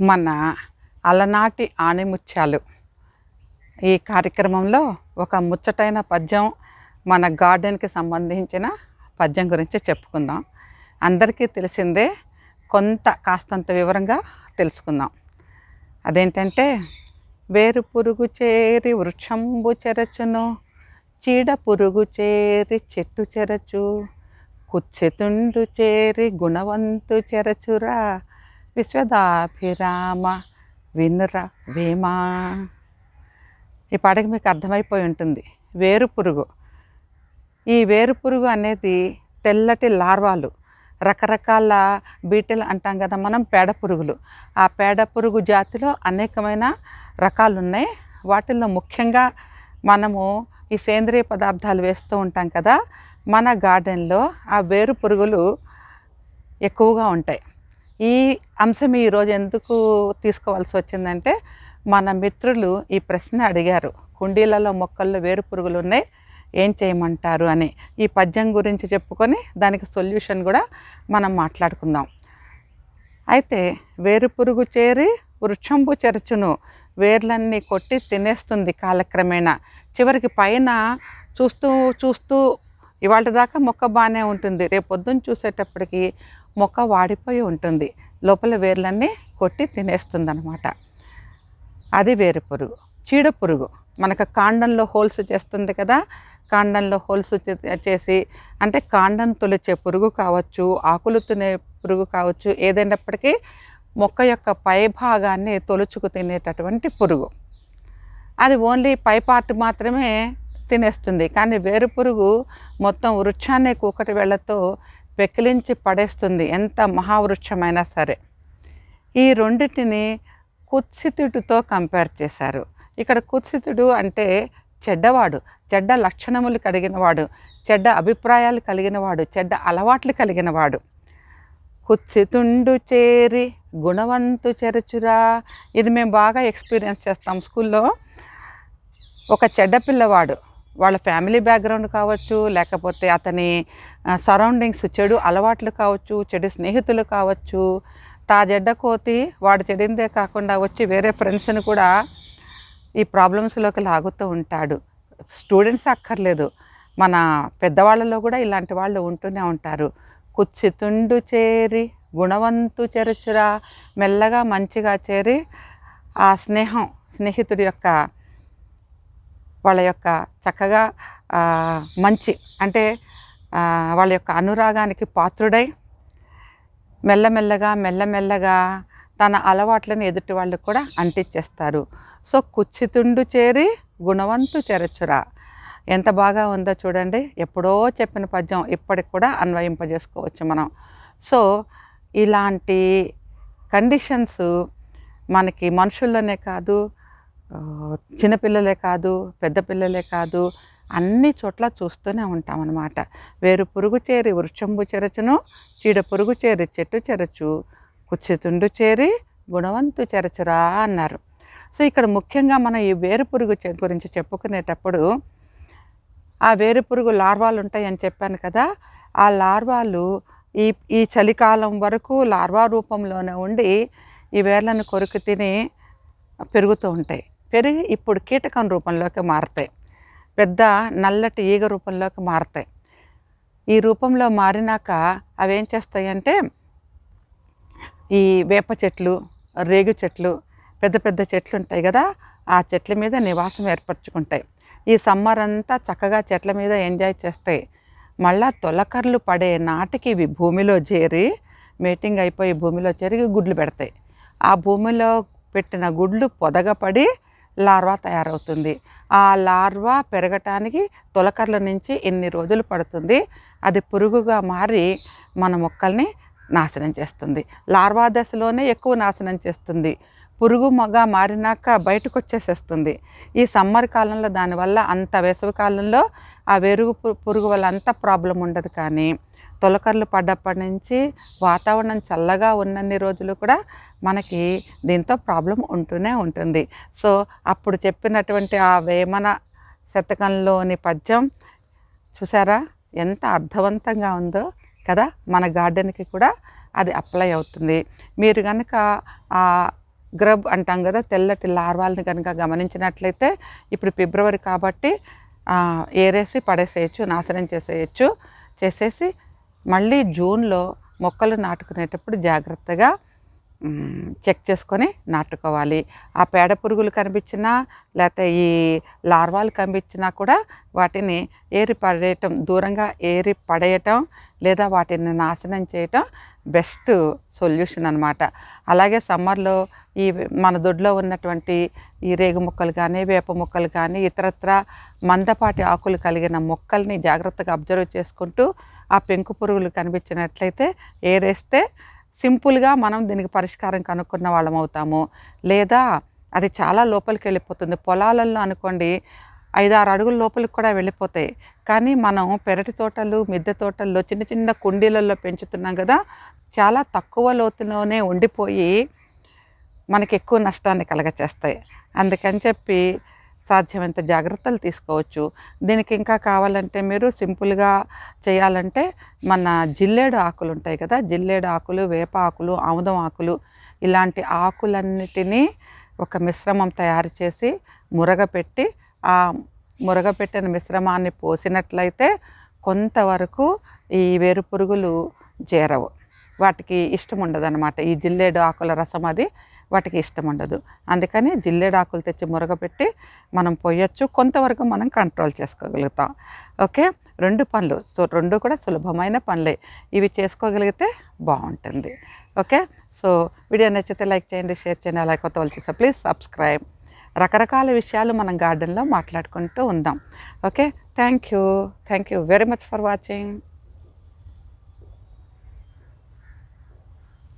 మన అలనాటి ఆణిముత్యాలు. ఈ కార్యక్రమంలో ఒక ముచ్చటైన పద్యం మన గార్డెన్కి సంబంధించిన పద్యం గురించి చెప్పుకుందాం. అందరికీ తెలిసిందే కొంత కాస్తంత వివరంగా తెలుసుకుందాం. అదేంటంటే వేరు పురుగు చేరి వృక్షంబు చెరచును చీడ పురుగు చేరి చెట్టు చెరచు కుచ్చెతుండు చేరి గుణవంతు చెరచురా విశ్వదాభిరామ వినుర వేమా ఈ పాటకి మీకు అర్థమైపోయి ఉంటుంది. వేరు పురుగు. ఈ వేరు పురుగు అనేది తెల్లటి లార్వాలు. రకరకాల బీటలు అంటాం కదా మనం పేడ పురుగులు. ఆ పేడ పురుగు జాతిలో అనేకమైన రకాలు ఉన్నాయి వాటిల్లో ముఖ్యంగా మనము ఈ సేంద్రియ పదార్థాలు వేస్తూ ఉంటాం కదా మన గార్డెన్లో ఆ వేరు పురుగులు ఎక్కువగా ఉంటాయి. ఈ అంశం ఈరోజు ఎందుకు తీసుకోవాల్సి వచ్చిందంటే మన మిత్రులు ఈ ప్రశ్న అడిగారు. కుండీలలో మొక్కల్లో వేరు పురుగులు ఉన్నాయి ఏం చేయమంటారు అని. ఈ పద్యం గురించి చెప్పుకొని దానికి సొల్యూషన్ కూడా మనం మాట్లాడుకుందాం. అయితే వేరు పురుగు చేరి వృక్షంబు చెరచును వేర్లన్నీ కొట్టి తినేస్తుంది కాలక్రమేణా. చివరికి పైన చూస్తూ చూస్తూ ఇవాళ దాకా మొక్క బాగానే ఉంటుంది. రేపు పొద్దున్న చూసేటప్పటికి మొక్క వాడిపోయి ఉంటుంది. లోపల వేర్లన్నీ కొట్టి తినేస్తుంది అనమాట అది వేరు పురుగు. చీడ పురుగు. మనకు కాండంలో హోల్స్ చేస్తుంది కదా? కాండంలో హోల్స్ చేసి అంటే కాండం తొలిచే పురుగు కావచ్చు ఆకులు తినే పురుగు కావచ్చు ఏదైనప్పటికీ మొక్క యొక్క పై భాగాన్ని తొలుచుకు తినేటటువంటి పురుగు. అది ఓన్లీ పై పార్ట్ మాత్రమే తినేస్తుంది. కానీ వేరు పురుగు మొత్తం వృక్షాన్ని కూకటి వేళ్ళతో పెకిలించి పడేస్తుంది. ఎంత మహావృక్షమైనా సరే. ఈ రెండింటిని కుత్సితుడితో కంపేర్ చేశారు. ఇక్కడ కుత్సితుడు అంటే చెడ్డవాడు చెడ్డ లక్షణములు కలిగినవాడు చెడ్డ అభిప్రాయాలు కలిగినవాడు చెడ్డ అలవాట్లు కలిగినవాడు కుత్సితుండు చేరి గుణవంతు చెరచురా. ఇది మేము బాగా ఎక్స్పీరియన్స్ చేస్తాం స్కూల్లో. ఒక చెడ్డ పిల్లవాడు వాళ్ళ ఫ్యామిలీ బ్యాక్గ్రౌండ్ కావచ్చు లేకపోతే అతని సరౌండింగ్స్ చెడు అలవాట్లు కావచ్చు చెడు స్నేహితులు కావచ్చు తా జెడ్డ కోతి వాడు చెడిందే కాకుండా వచ్చి వేరే ఫ్రెండ్స్ని కూడా ఈ ప్రాబ్లమ్స్లోకి లాగుతూ ఉంటాడు. స్టూడెంట్స్ అక్కర్లేదు. మన పెద్దవాళ్ళలో కూడా ఇలాంటి వాళ్ళు ఉంటూనే ఉంటారు. కుచ్చితుండు చేరి గుణవంతు చెరచురా మెల్లగా మంచిగా చేరి ఆ స్నేహం స్నేహితుడి యొక్క వాళ్ళ యొక్క చక్కగా మంచి అంటే వాళ్ళ యొక్క అనురాగానికి పాత్రుడై మెల్లమెల్లగా మెల్లమెల్లగా తన అలవాట్లను ఎదుటి వాళ్ళు కూడా అంటించేస్తారు సో కుచ్చితుండు చేరి గుణవంతు చేరచురా ఎంత బాగా ఉందో చూడండి. ఎప్పుడో చెప్పిన పద్యం ఇప్పటికి కూడా అన్వయింపజేసుకోవచ్చు మనం. సో ఇలాంటి కండిషన్స్ మనకి మనుషుల్లోనే కాదు చిన్నపిల్లలే కాదు పెద్ద పిల్లలే కాదు అన్ని చోట్ల చూస్తూనే ఉంటాం అన్నమాట వేరు పురుగు చేరి వృక్షంబు చెరచును చీడ పురుగు చేరి చెట్టు చెరచు కుచ్చితుండు చేరి గుణవంతు చెరచురా అన్నారు. సో ఇక్కడ ముఖ్యంగా మనం ఈ వేరు పురుగు గురించి చెప్పుకునేటప్పుడు ఆ వేరు పురుగు లార్వాలు ఉంటాయని చెప్పాను కదా ఆ లార్వాలు ఈ ఈ చలికాలం వరకు లార్వా రూపంలోనే ఉండి ఈ వేర్లను కొరుకు తిని పెరుగుతూ ఉంటాయి. పెరిగి ఇప్పుడు కీటకం రూపంలోకి మారుతాయి. పెద్ద నల్లటి ఈగ రూపంలోకి మారుతాయి. ఈ రూపంలో మారినాక అవేం చేస్తాయంటే ఈ వేప చెట్లు రేగు చెట్లు పెద్ద పెద్ద చెట్లు ఉంటాయి కదా ఆ చెట్ల మీద నివాసం ఏర్పరచుకుంటాయి. ఈ సమ్మర్ అంతా చక్కగా చెట్ల మీద ఎంజాయ్ చేస్తాయి మళ్ళా తొలకర్లు పడే నాటికి ఇవి భూమిలో చేరి మీటింగ్ అయిపోయి భూమిలో చేరి గుడ్లు పెడతాయి. ఆ భూమిలో పెట్టిన గుడ్లు పొదగపడి లార్వా తయారవుతుంది. ఆ లార్వా పెరగటానికి తొలకర్ల నుంచి ఎన్ని రోజులు పడుతుంది అది పురుగుగా మారి మన మొక్కల్ని నాశనం చేస్తుంది. లార్వా దశలోనే ఎక్కువ నాశనం చేస్తుంది. పురుగు మగ మారినాక బయటకు వచ్చేసేస్తుంది ఈ సమ్మర్ కాలంలో దానివల్ల అంత వేసవి కాలంలో ఆ వెరుగు పురుగు వల్ల అంత ప్రాబ్లం ఉండదు కానీ తొలకర్లు పడ్డప్పటి నుంచి వాతావరణం చల్లగా ఉన్నన్ని రోజులు కూడా మనకి దీంతో ప్రాబ్లం ఉంటూనే ఉంటుంది. సో అప్పుడు చెప్పినటువంటి ఆ వేమన శతకంలోని పద్యం చూసారా? ఎంత అర్థవంతంగా ఉందో కదా? మన గార్డెన్కి కూడా అది అప్లై అవుతుంది. మీరు కనుక ఆ గ్రబ్ అంటాం కదా తెల్లటి లార్వాల్ని కనుక గమనించినట్లయితే ఇప్పుడు ఫిబ్రవరి కాబట్టి ఏరేసి పడేసేయచ్చు నాశనం చేసేయచ్చు చేసేసి మళ్ళీ జూన్లో మొక్కలు నాటుకునేటప్పుడు జాగ్రత్తగా చెక్ చేసుకొని నాటుకోవాలి. ఆ పేడ పురుగులు కనిపించినా లేకపోతే ఈ లార్వాలు కనిపించినా కూడా వాటిని ఏరి పడేయటం దూరంగా ఏరి పడేయటం లేదా వాటిని నాశనం చేయటం బెస్ట్ సొల్యూషన్ అనమాట అలాగే సమ్మర్లో ఈ మన దొడ్లో ఉన్నటువంటి ఈ రేగు మొక్కలు కానీ వేప మొక్కలు కానీ ఇతరత్ర మందపాటి ఆకులు కలిగిన మొక్కల్ని జాగ్రత్తగా అబ్జర్వ్ చేసుకుంటూ ఆ పెంకు పురుగులు కనిపించినట్లయితే ఏరేస్తే సింపుల్గా మనం దీనికి పరిష్కారం కనుక్కున్న వాళ్ళం అవుతాము. లేదా అది చాలా లోపలికి వెళ్ళిపోతుంది. పొలాలలో అనుకోండి ఐదారు అడుగుల లోపలికి కూడా వెళ్ళిపోతాయి. కానీ మనం పెరటి తోటలు మిద్దె తోటల్లో చిన్న చిన్న కుండీలలో పెంచుతున్నాం కదా చాలా తక్కువ లోతులోనే ఉండిపోయి మనకి ఎక్కువ నష్టాన్ని కలగచేస్తాయి. అందుకని చెప్పి సాధ్యమైనంత జాగ్రత్తలు తీసుకోవచ్చు. దీనికి ఇంకా కావాలంటే మీరు సింపుల్గా చేయాలంటే మన జిల్లేడు ఆకులు ఉంటాయి కదా జిల్లేడు ఆకులు వేప ఆకులు ఆముదం ఆకులు ఇలాంటి ఆకులన్నిటినీ ఒక మిశ్రమం తయారు చేసి మురగపెట్టి ఆ మురగపెట్టిన మిశ్రమాన్ని పోసినట్లయితే కొంతవరకు ఈ వేరు పురుగులు చేరవు. వాటికి ఇష్టం ఉండదు అనమాట ఈ జిల్లేడు ఆకుల రసం అది వాటికి ఇష్టం ఉండదు. అందుకని జిల్లేడు ఆకులు తెచ్చి మురగపెట్టి మనం పోయొచ్చు. కొంతవరకు మనం కంట్రోల్ చేసుకోగలుగుతాం. ఓకే? రెండు పనులు సో రెండు కూడా సులభమైన పనులే ఇవి చేసుకోగలిగితే బాగుంటుంది. ఓకే? సో వీడియో నచ్చితే లైక్ చేయండి షేర్ చేయండి అలా కొత్త వాళ్ళు ప్లీజ్ సబ్స్క్రైబ్. రకరకాల విషయాలు మనం గార్డెన్లో మాట్లాడుకుంటూ ఉందాం. Okay? Thank you thank you very much for watching.